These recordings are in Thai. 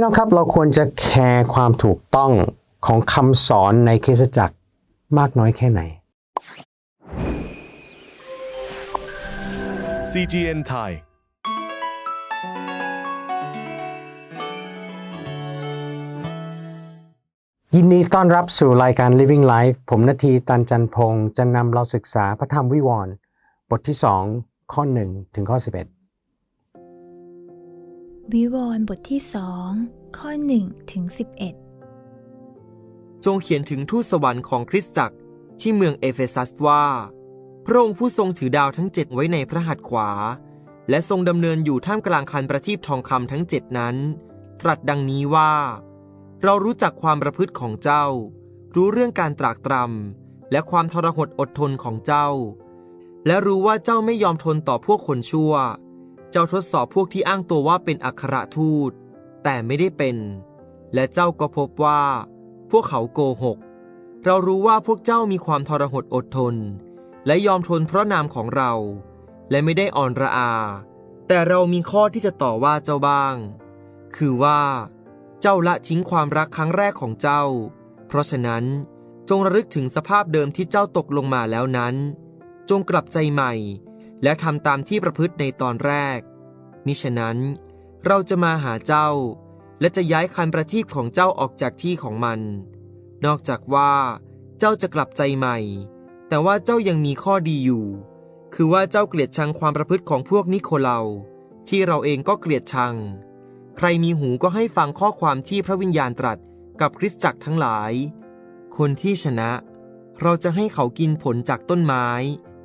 พี่น้องครับเราควรจะแคร์ความถูกต้องของคำสอนในคริสตจักรมากน้อยแค่ไหน CGN Thai ยินดีต้อนรับสู่รายการ Living Life ผมนาทีตันจันพงศ์จะนำเราศึกษาพระธรรมวิวรณ์บทที่ 2 ข้อ 1 ถึงข้อ 11 วิวรณ์บทที่สองข้อ1ถึง11 จงเขียนถึงทูตสวรรค์ของคริสตจักรที่เมืองเอเฟซัสว่า พระองค์ผู้ทรงถือดาวทั้งเจ็ดไว้ในพระหัตถ์ขวา และทรงดำเนินอยู่ท่ามกลางคันประทีปทองคำทั้งเจ็ดนั้น ตรัสดังนี้ว่า เรารู้จักความประพฤติของเจ้า รู้เรื่องการตรากตรำและความทรหดอดทนของเจ้า และรู้ว่าเจ้าไม่ยอมทนต่อพวกคนชั่ว เจ้าทดสอบพวกที่อ้างตัวว่าเป็นอัครทูต แต่ไม่ได้เป็น และเจ้าก็พบว่า พวกเขาโกหก เรารู้ว่าพวกเจ้ามีความทรหดอดทน และยอมทนเพราะนามของเรา และไม่ได้อ่อนระอา แต่เรามีข้อที่จะต่อว่าเจ้าบ้าง คือว่า เจ้าละทิ้งความรักครั้งแรกของเจ้า เพราะฉะนั้นจงระลึกถึงสภาพเดิมที่เจ้าตกลงมาแล้วนั้น จงกลับใจใหม่ และทำตามที่ประพฤติในตอนแรก มิฉะนั้น เราจะมาหาเจ้า และจะย้ายคันประทีปของเจ้าออกจากที่ของมัน นอกจากว่าเจ้าจะกลับใจใหม่ แต่ว่าเจ้ายังมีข้อดีอยู่ คือว่าเจ้าเกลียดชังความประพฤติของพวกนิโคเลาที่เราเองก็เกลียดชัง ใครมีหูก็ให้ฟังข้อความที่พระวิญญาณตรัสกับคริสตจักรทั้งหลาย คนที่ชนะ เราจะให้เขากินผลจากต้นไม้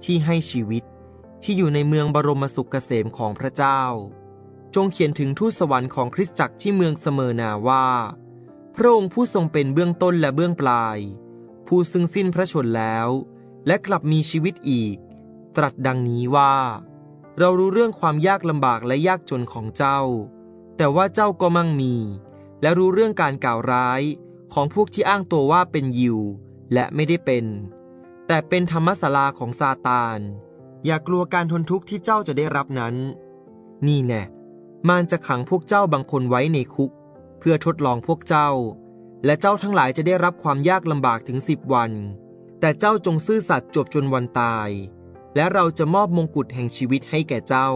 ที่ให้ชีวิต ที่อยู่ในเมืองบรมสุขเกษมของพระเจ้า จงเขียนถึงทูตสวรรค์ของคริสตจักรที่เมืองเสมอนาว่า พระองค์ผู้ทรงเป็นเบื้องต้นและเบื้องปลาย ผู้ซึ่งสิ้นพระชนแล้ว และกลับมีชีวิตอีก ตรัสดังนี้ว่า เรารู้เรื่องความยากลำบากและยากจนของเจ้า แต่ว่าเจ้าก็มั่งมี และรู้เรื่องการกล่าวร้ายของพวกที่อ้างตัวว่าเป็นยิว และไม่ได้เป็น แต่เป็นธรรมศาลาของซาตาน อย่ากลัวการทนทุกข์ที่เจ้าจะได้รับนั้น นี่แน่มารจะขังพวกเจ้าบางคนไว้ในคุก เพื่อทดลองพวกเจ้า และเจ้าทั้งหลายจะได้รับความยากลำบากถึงสิบวัน แต่เจ้าจงซื่อสัตย์จบจนวันตาย และเราจะมอบมงกุฎแห่งชีวิตให้แก่เจ้า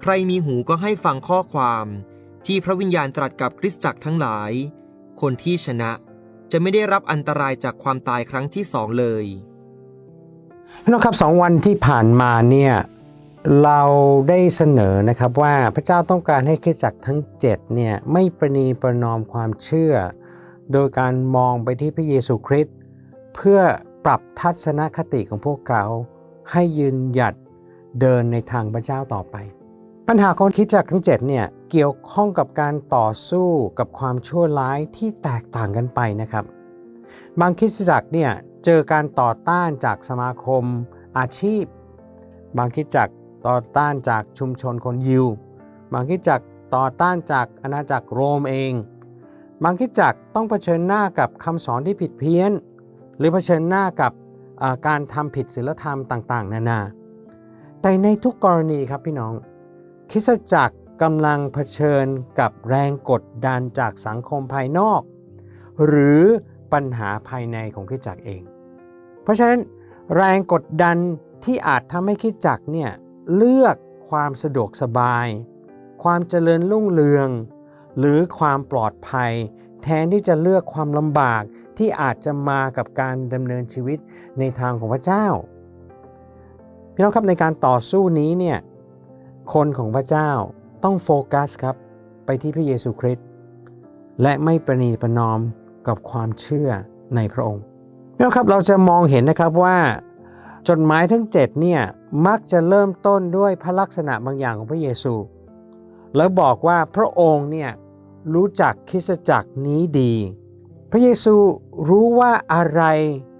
ใครมีหูก็ให้ฟังข้อความที่พระวิญญาณตรัสกับคริสตจักรทั้งหลาย คนที่ชนะจะไม่ได้รับอันตรายจากความตายครั้งที่สองเลย พี่น้องครับสองวันที่ผ่านมาเนี่ยเราได้เสนอนะครับว่าพระเจ้าต้องการให้คริสตจักรทั้ง7เนี่ยไม่ประนีประนอมความเชื่อ โดยการมองไปที่พระเยซูคริสต์เพื่อปรับทัศนคติของพวกเขาให้ยืนหยัดเดินในทางพระเจ้าต่อไป ปัญหาของคริสตจักทั้ง7เนี่ยเกี่ยวข้องกับการต่อสู้กับความชั่วร้ายที่แตกต่างกันไปนะครับ บางคริสตจักรเนี่ย เจอการต่อต้านจากสมาคมอาชีพ บางคริสตจักต่อต้านจากชุมชนคนยิว บางคริสตจักต่อต้านจากอาณาจักรโรมเอง บางคริสตจักต้องเผชิญหน้ากับคำสอนที่ผิดเพี้ยน หรือเผชิญหน้ากับการทำผิดศีลธรรมต่าง ๆ นานา แต่ในทุกกรณีครับพี่น้อง คิสจักรกำลังเผชิญกับแรงกดดันจากสังคมภายนอก หรือ ปัญหาภายในของคริสตจักรเอง เพราะฉะนั้นแรงกดดันที่อาจทำให้คริสตจักรเนี่ยเลือกความสะดวกสบาย ความเจริญรุ่งเรือง หรือความปลอดภัย แทนที่จะเลือกความลำบากที่อาจจะมากับการดำเนินชีวิตในทางของพระเจ้า พี่น้องครับในการต่อสู้นี้เนี่ยคนของพระเจ้าต้องโฟกัสครับไปที่พระเยซูคริสต์และไม่ประนีประนอม กับความเชื่อในพระองค์พี่น้องครับเราจะมองเห็นนะครับว่าจดหมายทั้ง7เนี่ยมักจะเริ่มต้นด้วยพระลักษณะบางอย่างของพระเยซู แล้วบอกว่าพระองค์เนี่ยรู้จักคริสตจักรนี้ดี พระเยซูรู้ว่าอะไร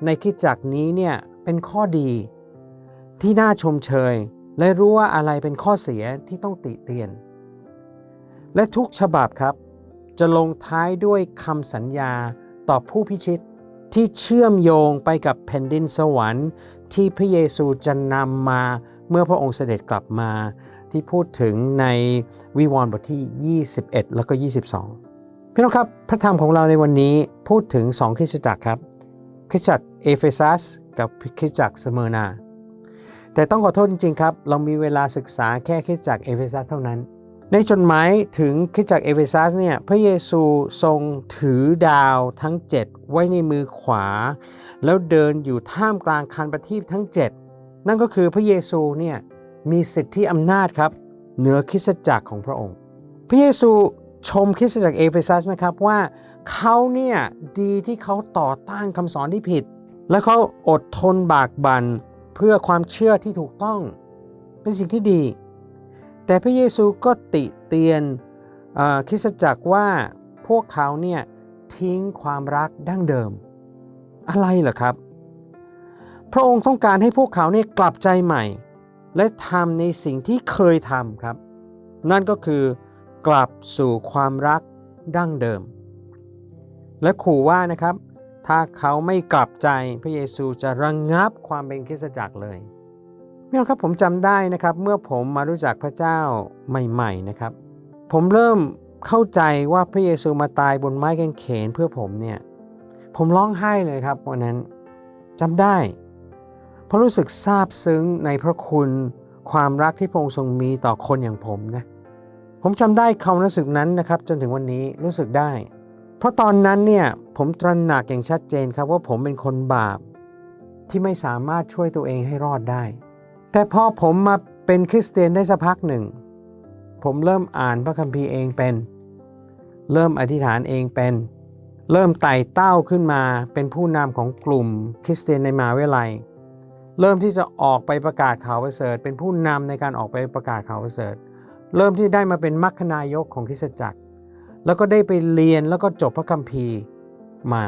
ในคริสตจักรนี้เนี่ยเป็นข้อดี ที่น่าชมเชย และรู้ว่าอะไรเป็นข้อเสียที่ต้องติเตียน และทุกฉบับครับ จะลงท้ายด้วยคำสัญญาต่อผู้พิชิต ที่เชื่อมโยงไปกับแผ่นดินสวรรค์ที่พระเยซูจะนำมาเมื่อพระองค์เสด็จกลับมา ที่พูดถึงในวิวรณ์บทที่ 21 แล้วก็ 22 พี่น้องครับ พระธรรมของเราในวันนี้พูดถึงสองคริสตจักรครับ คริสตจักรเอเฟซัสกับคริสตจักรสเมอร์นาแต่ต้องขอโทษจริงๆครับ เรามีเวลาศึกษาแค่คริสตจักรเอเฟซัสเท่านั้น ในจดหมายถึงคริสจักรเอเฟซัสเนี่ยพระเยซูทรงถือดาวทั้ง 7 ไว้ในมือขวา แล้วเดินอยู่ท่ามกลางคันประทีปทั้ง 7 นั่นก็คือพระเยซูเนี่ยมีสิทธิอำนาจครับ เหนือคริสตจักรของพระองค์ พระเยซูชมคริสตจักรเอเฟซัสนะครับว่าเขาเนี่ยดีที่เขาต่อต้านคำสอนที่ผิด และเขาอดทนบากบัน่นเพื่อความเชื่อที่ถูกต้อง เป็นสิ่งที่ดี แต่พระเยซูก็ติเตียนคริสตจักรว่าพวกเขาเนี่ยทิ้งความรักดั้งเดิม อะไรเหรอครับ พระองค์ต้องการให้พวกเขาเนี่ยกลับใจใหม่ และทำในสิ่งที่เคยทำครับ นั่นก็คือกลับสู่ความรักดั้งเดิม และขู่ว่านะครับ ถ้าเขาไม่กลับใจพระเยซูจะระงงับความเป็นคริสตจักรเลย พี่น้องครับผมจำได้นะครับ เมื่อผมมารู้จักพระเจ้าใหม่ ๆนะครับ ผมเริ่มเข้าใจว่าพระเยซูมาตายบนไม้กางเขนเพื่อผมเนี่ยผมร้องไห้เลยครับวันนั้นจำได้ เพราะรู้สึกซาบซึ้งในพระคุณความรักที่พระองค์ทรงมีต่อคนอย่างผมนะผมจำได้ความรู้สึกนั้นนะครับ จนถึงวันนี้รู้สึกได้ เพราะตอนนั้นเนี่ยผมตระหนักอย่างชัดเจนครับว่าผมเป็นคนบาปที่ไม่สามารถช่วยตัวเองให้รอดได้ แต่พอผมมาเป็นคริสเตียนได้สักพักหนึ่ง ผมเริ่มอ่านพระคัมภีร์เองเป็น เริ่มอธิษฐานเองเป็น เริ่มไต่เต้าขึ้นมาเป็นผู้นำของกลุ่มคริสเตียนในมหาวิทยาลัย เริ่มที่จะออกไปประกาศข่าวประเสริฐ เป็นผู้นำในการออกไปประกาศข่าวประเสริฐ เริ่มที่ได้มาเป็นมัคคณายกของคริสตจักร แล้วก็ได้ไปเรียนแล้วก็จบพระคัมภีร์มา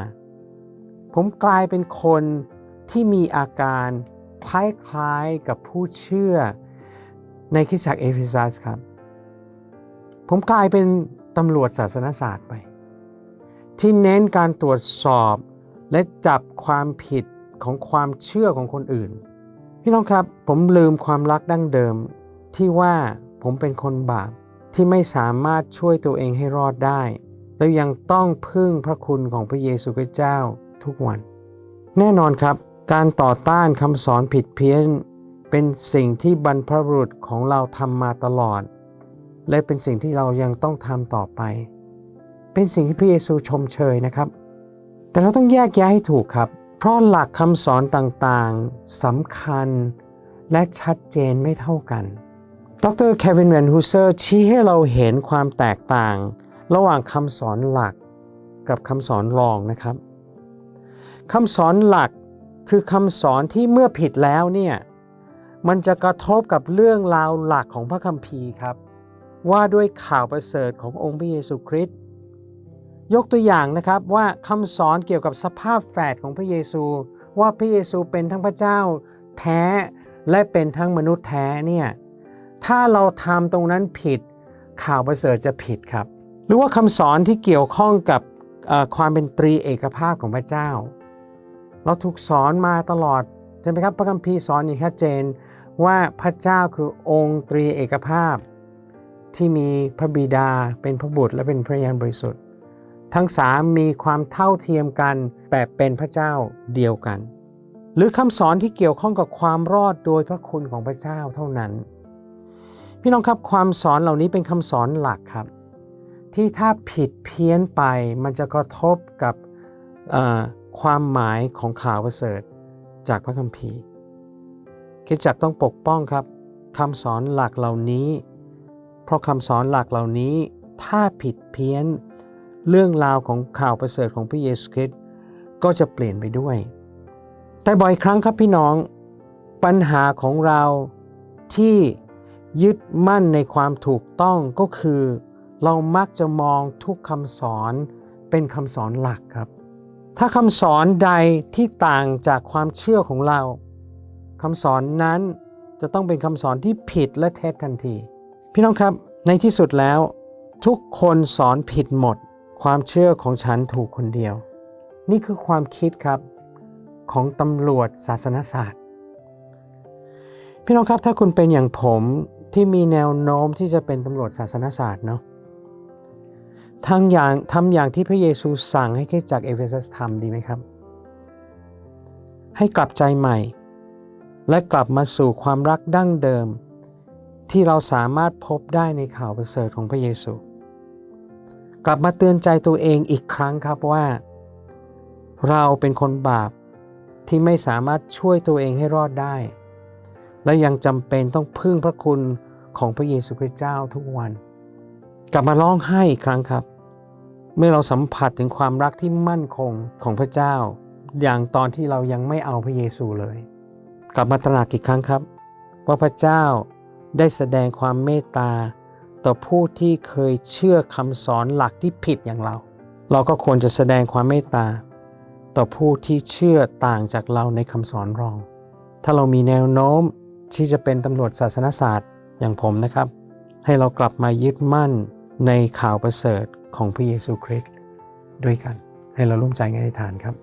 ผมกลายเป็นคนที่มีอาการ คล้ายๆกับผู้เชื่อในคริสตจักรเอเฟซัสครับ ผมกลายเป็นตำรวจศาสนศาสตร์ไป ที่เน้นการตรวจสอบและจับความผิดของความเชื่อของคนอื่น พี่น้องครับผมลืมความรักดั้งเดิมที่ว่าผมเป็นคนบาปที่ไม่สามารถช่วยตัวเองให้รอดได้ แล้วยังต้องพึ่งพระคุณของพระเยซูคริสต์เจ้าทุกวัน แน่นอนครับ การต่อต้านคำสอนผิดเพี้ยน เป็นสิ่งที่บรรพบุรุษของเราทำมาตลอด และเป็นสิ่งที่เรายังต้องทำต่อไป เป็นสิ่งที่พระเยซูชมเชยนะครับ แต่เราต้องแยกแยะให้ถูกครับ เพราะหลักคำสอนต่างๆสำคัญและชัดเจนไม่เท่ากันดรเควินแวนฮูเซอร์ชี้ให้เราเห็นความแตกต่าง ระหว่างคำสอนหลักกับคำสอนรองนะครับคำสอนหลัก คือคำสอนที่เมื่อผิดแล้วเนี่ยมันจะกระทบกับเรื่องราวหลักของพระคัมภีร์ครับ ว่าด้วยข่าวประเสริฐขององค์พระเยซูคริสต์ยกตัวอย่างนะครับว่าคำสอนเกี่ยวกับสภาพแฝดของพระเยซู ว่าพระเยซูเป็นทั้งพระเจ้าแท้และเป็นทั้งมนุษย์แท้เนี่ยถ้าเราทำตรงนั้นผิดข่าวประเสริฐจะผิดครับ หรือว่าคำสอนที่เกี่ยวข้องกับความเป็นตรีเอกภาพของพระเจ้า เราถูกสอนมาตลอดใช่ไหมครับพระคัมภีร์สอนอย่างชัดเจนว่าพระเจ้าคือองค์ตรีเอกภาพ ที่มีพระบิดาเป็นพระบุตรและเป็นพระยานบริสุทธิ์ ทั้งสามมีความเท่าเทียมกันแต่เป็นพระเจ้าเดียวกัน หรือคำสอนที่เกี่ยวข้องกับความรอดโดยพระคุณของพระเจ้าเท่านั้น พี่น้องครับความสอนเหล่านี้เป็นคำสอนหลักครับ ที่ถ้าผิดเพี้ยนไปมันจะกระทบกับ ความหมายของข่าวประเสริฐจากพระคัมภีร์คริสตจักต้องปกป้องครับคำสอนหลักเหล่านี้ เพราะคำสอนหลักเหล่านี้ ถ้าผิดเพี้ยน เรื่องราวของข่าวประเสริฐของพระเยซูคริสต์ก็จะเปลี่ยนไปด้วย แต่บ่อยครั้งครับพี่น้องปัญหาของเราที่ยึดมั่นในความถูกต้องก็คือ เรามักจะมองทุกคำสอนเป็นคำสอนหลักครับ ถ้าคำสอนใดที่ต่างจากความเชื่อของเราคำสอนนั้นจะต้องเป็นคำสอนที่ผิดและเท็จทันที พี่น้องครับในที่สุดแล้ว ทุกคนสอนผิดหมด ความเชื่อของฉันถูกคนเดียว นี่คือความคิดครับของตำรวจศาสนศาสตร์ พี่น้องครับถ้าคุณเป็นอย่างผมที่มีแนวโน้มที่จะเป็นตำรวจศาสนศาสตร์เนาะ ทั้งอย่างทำอย่างที่พระเยซูสั่งให้คริสตจักรเอเฟซัสทำดีไหมครับ ให้กลับใจใหม่ และกลับมาสู่ความรักดั้งเดิม ที่เราสามารถพบได้ในข่าวประเสริฐของพระเยซู กลับมาเตือนใจตัวเองอีกครั้งครับว่า เราเป็นคนบาปที่ไม่สามารถช่วยตัวเองให้รอดได้ และยังจำเป็นต้องพึ่งพระคุณของพระเยซูคริสต์เจ้าทุกวัน กลับมาร้องไห้อีกครั้งครับ เมื่อเราสัมผัสถึงความรักที่มั่นคงของพระเจ้า อย่างตอนที่เรายังไม่เอาพระเยซูเลย กลับมาตระหนักอีกครั้งครับ ว่าพระเจ้าได้แสดงความเมตตา ต่อผู้ที่เคยเชื่อคำสอนหลักที่ผิดอย่างเรา เราก็ควรจะแสดงความเมตตา ต่อผู้ที่เชื่อต่างจากเราในคำสอนรอง ถ้าเรามีแนวโน้มที่จะเป็นตำรวจศาสนศาสตร์อย่างผมนะครับ ให้เรากลับมายึดมั่น ในข่าวประเสริฐของพระเยซูคริสต์ด้วยกัน ให้เราร่วมใจกันอธิษฐานครับ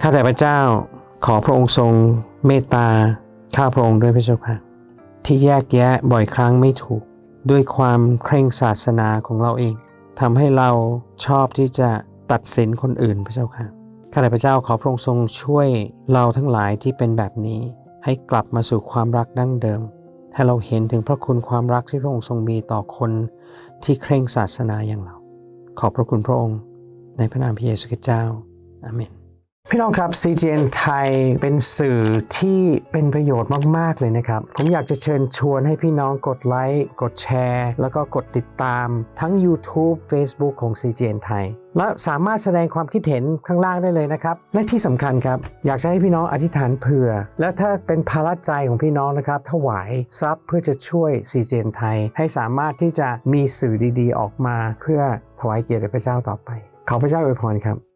ข้าแต่พระเจ้าขอพระองค์ทรงเมตตาข้าพระองค์ด้วยพระเจ้าค่ะ ที่แยกแยะบ่อยครั้งไม่ถูก ด้วยความเคร่งศาสนาของเราเองทำให้เราชอบที่จะตัดสินคนอื่นพระเจ้าค่ะข้าแต่พระเจ้าขอพระองค์ทรงช่วยเราทั้งหลายที่เป็นแบบนี้ ให้กลับมาสู่ความรักดั้งเดิมให้เราเห็นถึงพระคุณความรักที่พระองค์ทรงมีต่อคน ที่เคร่งศาสนาอย่างเรา ขอบพระคุณพระองค์ ในพระนามพระเยซูคริสต์เจ้าอาเมน พี่น้องครับ CGN ไทยเป็นสื่อที่เป็นประโยชน์มาก ๆ เลยนะครับ ผมอยากจะเชิญชวนให้พี่น้องกดไลค์ กดแชร์ แล้วก็กดติดตามทั้ง YouTube Facebook ของ CGN ไทย และสามารถแสดงความคิดเห็นข้างล่างได้เลยนะครับ และที่สำคัญครับ อยากจะให้พี่น้องอธิษฐานเผื่อ และถ้าเป็นภาระใจของพี่น้องนะครับ ถวายทรัพย์เพื่อจะช่วย CGN ไทย ให้สามารถที่จะมีสื่อดีๆ ออกมา เพื่อถวายเกียรติพระเจ้าต่อไป ขอพระเจ้าอวยพรครับ